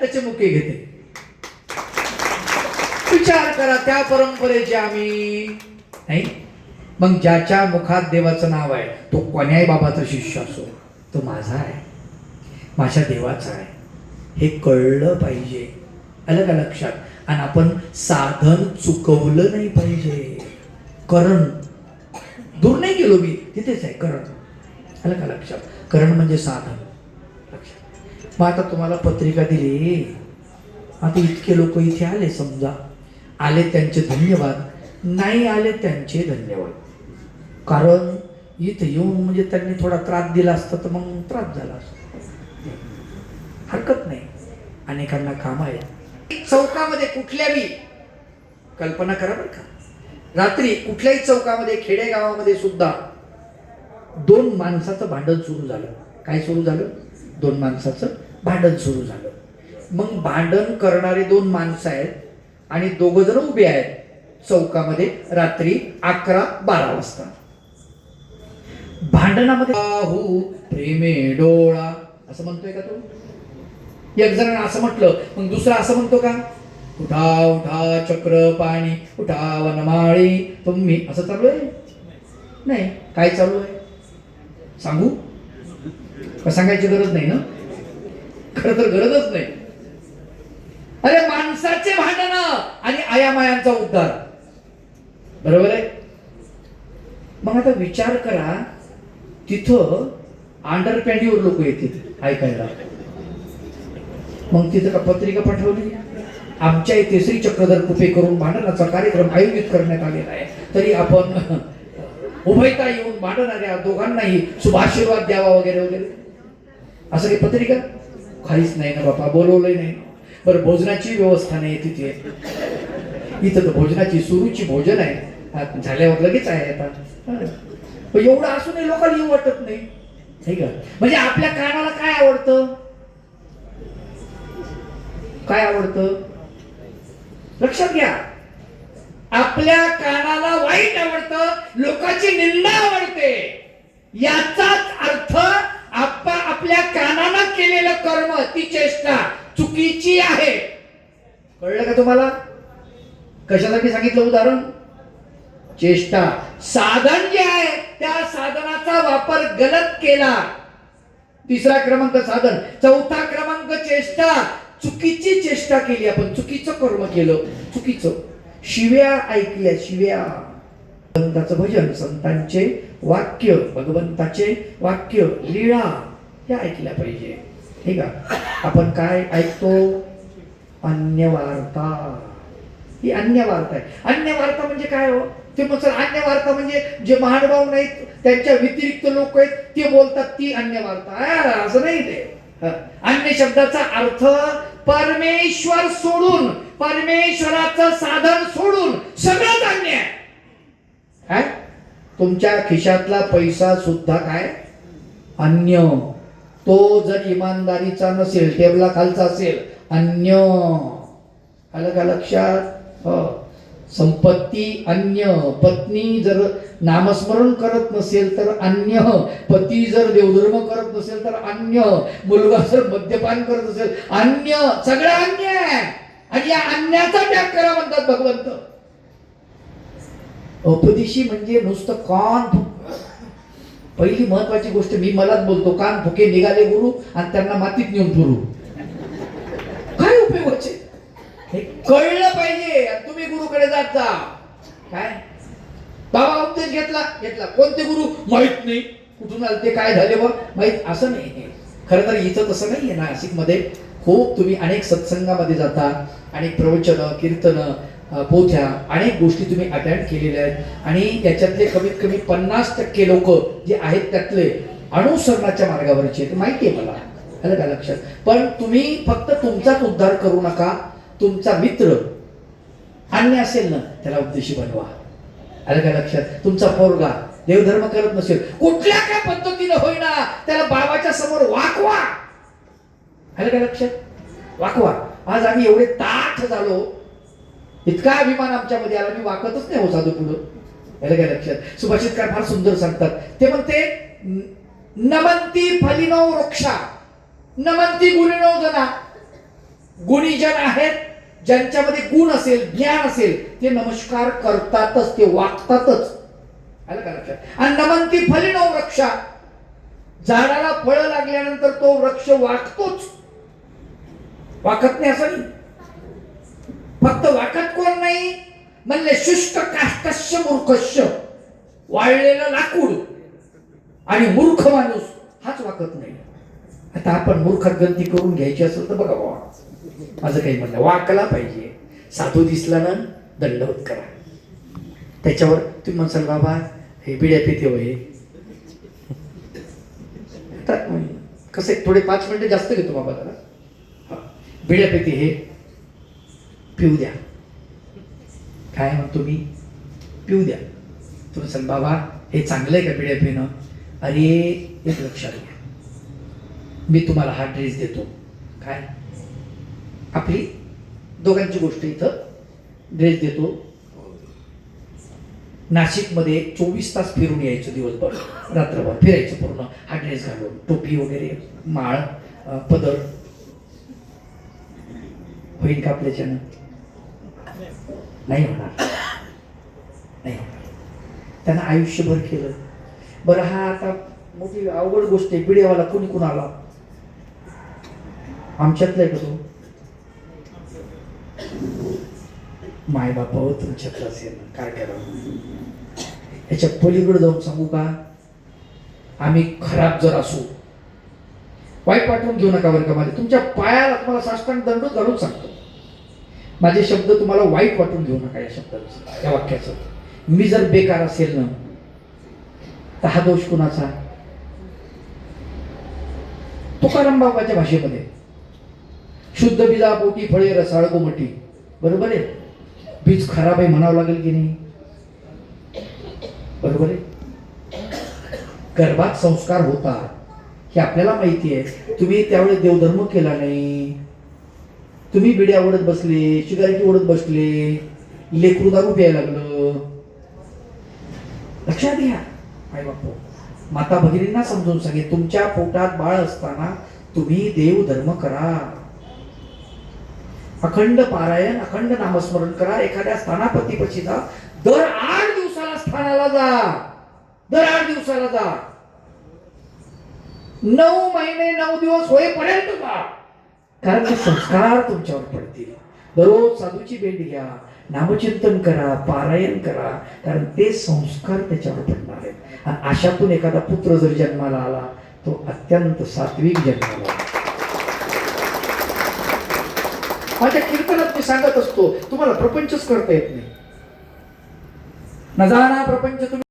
त्याचे मुके घेते. विचार करा त्या परंपरेचे आम्ही. नाही? मग ज्याच्या मुखात देवाचं नाव आहे तो कोण्याही बाबाचा शिष्य असो? तो माझा आहे. माझ्या देवाचा आहे. हे कळलं पाहिजे. आलं का लक्षात. आणि आपण साधन चुकवलं नाही पाहिजे. करण. दूर नाही गेलो मी. तिथेच आहे करण. आलं का लक्षात. करण म्हणजे साधन. मग आता तुम्हाला पत्रिका दिली. आता इतके लोक इथे आले समजा. आले त्यांचे धन्यवाद. नाही आले त्यांचे धन्यवाद. कारण इथे येऊन म्हणजे त्यांनी थोडा त्रास दिला असता तर मग त्रास झाला असतो. हरकत नाही. अनेकांना काम आहे चौकामध्ये कुठल्याही कल्पना करा बरं का. रात्री कुठल्याही चौकामध्ये खेडेगावामध्ये सुद्धा दोन माणसाचं भांडण सुरू झालं. काय सुरू झालं? दोन माणसाचं भांडण सुरू झालं. मग भांडण करणारे दोन माणसं आहेत आणि दोघ जण उभे आहेत चौकामध्ये रात्री अकरा बारा वाजता. भांडणामध्ये बाहू प्रेमे डोळा. असं म्हणतोय का तो? एक जण असं म्हटलं मग दुसरा असं म्हणतो का? उठा उठा चक्र पाणी उठा वनमाळी. तुम्ही असं चालू आहे? नाही काय चालू आहे? सांगू? का सांगायची गरज नाही ना? खरं तर गरजच नाही. अरे माणसाचे भांडण आणि आयामायांचा उद्धार. बरोबर आहे? मग आता विचार करा तिथं आंडरपॅन्टीवर लोक येतील ऐकायला. मग तिथं का पत्रिका पाठवली? आमच्या इथे श्री चक्रधर कृपे करून भांडणाचा कार्यक्रम आयोजित करण्यात आलेला आहे. तरी आपण उभयता येऊन भांडणाऱ्या दोघांनाही शुभाशीर्वाद द्यावा वगैरे वगैरे. असं काही पत्रिका? काहीच नाही ना बापा? बोलवलंय नाही. बरं भोजनाची व्यवस्था नाही तिथे. इथं तर भोजनाची सुरूची भोजन आहे. झाल्यावर लगेच आहे आता. एवढं असूनही लोकांना येऊ वाटत नाही. का? म्हणजे आपल्या कानाला काय आवडतं? काय आवडतं? लक्षात घ्या. आपल्या कानाला वाईट आवडतं लोकांची निंदा आवडते. याचाच अर्थ आपल्या कानानं केलेलं कर्म ती चेष्टा चुकीची आहे. कळलं का तुम्हाला? कशासाठी सांगितलं उदाहरण? चेष्टा. साधन जे आहे त्या साधनाचा वापर गलत केला. तिसरा क्रमांक साधन. चौथा क्रमांक चेष्टा. चुकीची चेष्टा केली आपण. चुकीचं कर्म केलं. चुकीचं. शिव्या ऐकल्या शिव्या. भगवंताचं भजन संतांचे वाक्य भगवंताचे वाक्य लीळा. हे ऐकल्या पाहिजे. ठीक आहे आपण काय ऐकतो? अन्य वार्ता ही अन्य वार्ता आहे. अन्य वार्ता म्हणजे काय हो? ते मग सर अन्य वार्ता म्हणजे जे महानुभाव नाहीत त्यांच्या व्यतिरिक्त लोक आहेत ते बोलतात ती अन्य वार्ता असं नाही ते. अन्य शब्दाचा अर्थ परमेश्वर सोडून परमेश्वराचं साधन सोडून सगळंच अन्य आहे. तुमच्या खिशातला पैसा सुद्धा काय? अन्य. तो जर इमानदारीचा नसेल टेबला खालचा असेल अन्य आलं का लक्षात? हो. संपत्ती अन्य पत्नी जर नामस्मरण करत नसेल तर अन्य पती जर देवधर्म करत नसेल तर अन्य मुलगा जर मद्यपान करत असेल अन्य सगळं अन्य आहे. आणि या अन्याचा त्याग करा म्हणतात भगवंत. अपदिशी म्हणजे नुसतं कॉन पहिली महत्वाची गोष्ट मी मलाच बोलतो कान फुके निघाले गुरु आणि त्यांना मातीत नेऊन पुरू काय उपयोगाचे हे कळलं पाहिजे तुम्ही गुरुकडे जात जा. काय? बाबा उपदेश घेतला घेतला. कोणते गुरु? माहीत नाही. कुठून आले ते काय झाले बघ. माहीत असं नाही खरं तर इथं तसं नाहीये नाशिकमध्ये. खूप तुम्ही अनेक सत्संगामध्ये जाता. अनेक प्रवचन कीर्तन पोथ्या अनेक गोष्टी तुम्ही अटेंड केलेल्या आहेत. आणि त्याच्यातले कमीत कमी पन्नास टक्के लोक जे आहेत त्यातले अनुसरणाच्या मार्गावरचे आहेत माहिती आहे मला. आलं का लक्षात? पण तुम्ही फक्त तुमचाच उद्धार करू नका. तुमचा मित्र अन्य असेल ना त्याला उपदेशी बनवा. आलं का लक्षात? तुमचा पोरगा देवधर्म करत नसेल कुठल्या काय पद्धतीने होईना त्याला बाबाच्या समोर वाकवा. आलं का लक्षात? वाकवा. आज आम्ही एवढे ताठ झालो इतका अभिमान आमच्यामध्ये आला मी वाकतच नाही हो साधू पुढं. याला काय लक्षात. सुभाषितकार फार सुंदर सांगतात. ते म्हणते नमंती फलिनो वृक्षा नमंती गुणिनो जना. गुणीजन आहेत ज्यांच्यामध्ये गुण असेल ज्ञान असेल ते नमस्कार करतातच ते वागतातच. आलं का लक्षात. आणि नमंती फलिनो वृक्षा झाडाला फळं लागल्यानंतर तो वृक्ष वाकतोच वाकत नाही असं नाही. फक्त वाकत कोण नाही? म्हणले शुष्क काष्टस्य मूर्खस्य. वाळलेलं लाकूड आणि मूर्ख माणूस हाच वाकत नाही. आता आपण मूर्खात गंती करून घ्यायची असेल तर बघा बाबा. माझं काही म्हणलं वाकला पाहिजे. साधू दिसला ना दंडवत करा. त्याच्यावर तुम्ही म्हणसाल बाबा हे बिड्या पिते वय. कसं आहे, थोडे पाच मिनिटं जास्त घेतो बाबा जरा. बिड्या पिते हे. पिऊ द्या. काय म्हणतो मी पिऊ द्या. तुम्ही चल बाबा हे चांगलं आहे का पिढ्या पिणं अरे एक लक्षात घ्या. मी तुम्हाला हा ड्रेस देतो. काय? आपली दोघांची गोष्ट इथं ड्रेस देतो. नाशिकमध्ये चोवीस तास फिरून यायचं दिवसभर. रात्रभर फिरायचं पूर्ण. हा ड्रेस घालून. टोपी वगैरे माळ पदर. होईल का आपल्याच्यानं नाही होणार. नाही होणार. त्यानं आयुष्यभर केलं. बरं हा आता मोठी अवघड गोष्ट आहे. पिढ्यावाला कोणी कुणाला? आमच्यातला आहे का तो? माय बापावर हो असेल काय करावं ह्याच्या पलीकडे जाऊन सांगू का? आम्ही खराब जर असू वाईट पाठवून घेऊ नका बरं का माझे. तुमच्या पायाला तुम्हाला साष्टांग दंड घालून सांगतो. माझे शब्द तुम्हाला वाईट वाटून घेऊ नका या शब्दाचं या वाक्याचं. मी जर बेकार असेल ना तर हा दोष कुणाचा? तुकाराम बाबाच्या भाषेमध्ये. शुद्ध बीजा पोटी फळे रसाळ गोमटी. बरोबर आहे? बीज खराब आहे म्हणावं लागेल की नाही? बरोबर आहे? गर्भात संस्कार होता हे आपल्याला माहिती आहे. तुम्ही त्यावेळेस देवधर्म केला नाही. तुम्ही बिड्या ओढत बसले सिगारेटी ओढत बसले लेकरू दारू प्यायला लागलं. लक्षात घ्या आई बापू माता भगिनींना समजून सांगे तुमच्या पोटात बाळ असताना तुम्ही देव धर्म करा. अखंड पारायण अखंड नामस्मरण करा. एखाद्या स्थानापतीपशी जा दर आठ दिवसाला स्थानाला जा. दर आठ दिवसाला जा. नऊ महिने नऊ दिवस होईपर्यंत जा. कारण ते संस्कार तुमच्यावर पडतील. दररोज साधूची भेट घ्या नामचिंतन करा पारायण करा कारण ते संस्कार त्याच्यावर पडणार आहेत. आणि अशातून एखादा पुत्र जर जन्माला आला तो अत्यंत सात्विक जन्माला आला. माझ्या कीर्तनात मी सांगत असतो तुम्हाला प्रपंचच करता येत नाही. नजारा प्रपंच तुम्ही.